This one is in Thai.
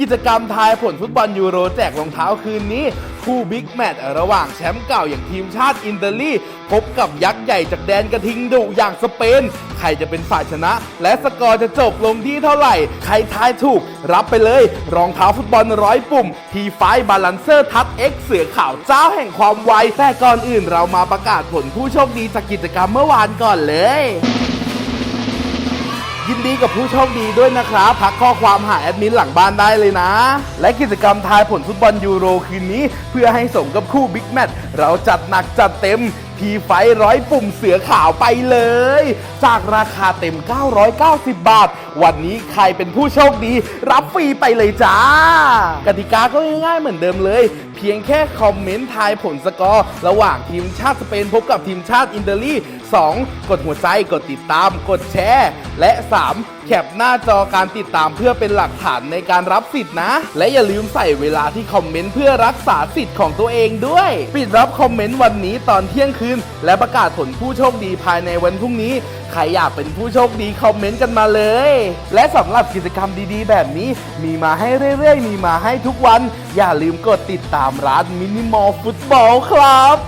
กิจกรรมทายผลฟุตบอลยูโรแจกรองเท้าคืนนี้ คู่บิ๊กแมตช์ระหว่างแชมป์เก่าอย่างทีมชาติอินเตอร์ลีพบกับยักษ์ใหญ่จากแดนกระทิงดุอย่างสเปน ใครจะเป็นฝ่ายชนะ และสกอร์จะจบลงที่เท่าไหร่ ใครทายถูก รับไปเลย รองเท้าฟุตบอลร้อยปุ่ม ทีไฟบาลานเซอร์ทับ X เสือขาวเจ้าแห่งความไวแต่ก่อนอื่นเรามาประกาศผลผู้โชคดีจากกิจกรรมเมื่อวานก่อนเลย ยินดีกับผู้โชคดีด้วยนะครับทักข้อความหาแอดมินหลังบ้านได้เลยนะ และกิจกรรมทายผลฟุตบอลยูโรคืนนี้ เพื่อให้สมกับคู่บิ๊กแมตช์เราจัดหนักจัดเต็มทีไฟร้อยปุ่มเสือขาวไปเลย จากราคาเต็ม 990 บาท วันนี้ใครเป็นผู้โชคดี รับฟรีไปเลยจ้า กติกาก็ง่ายๆเหมือนเดิมเลย เพียงแค่คอมเมนต์ทายผลสกอร์ ระหว่างทีมชาติสเปนพบกับทีมชาติอินเตอร์ลี 2. กดหัวใจ กดติดตาม กดแชร์ และ 3. แคปหน้าจอการติดตามเพื่อเป็นหลักฐานในการรับสิทธิ์นะ และอย่าลืมใส่เวลาที่คอมเมนต์เพื่อรักษาสิทธิ์ของตัวเองด้วย ปิดรับคอมเมนต์วันนี้ตอนเที่ยงคืน และประกาศผลผู้โชคดีภายในวันพรุ่งนี้ ใครอยากเป็นผู้โชคดีคอมเมนต์กันมาเลย และสำหรับกิจกรรมดีๆ แบบนี้ มีมาให้เรื่อยๆ มีมาให้ทุกวัน อย่าลืมกดติดตามร้านมินิมอลฟุตบอลครับ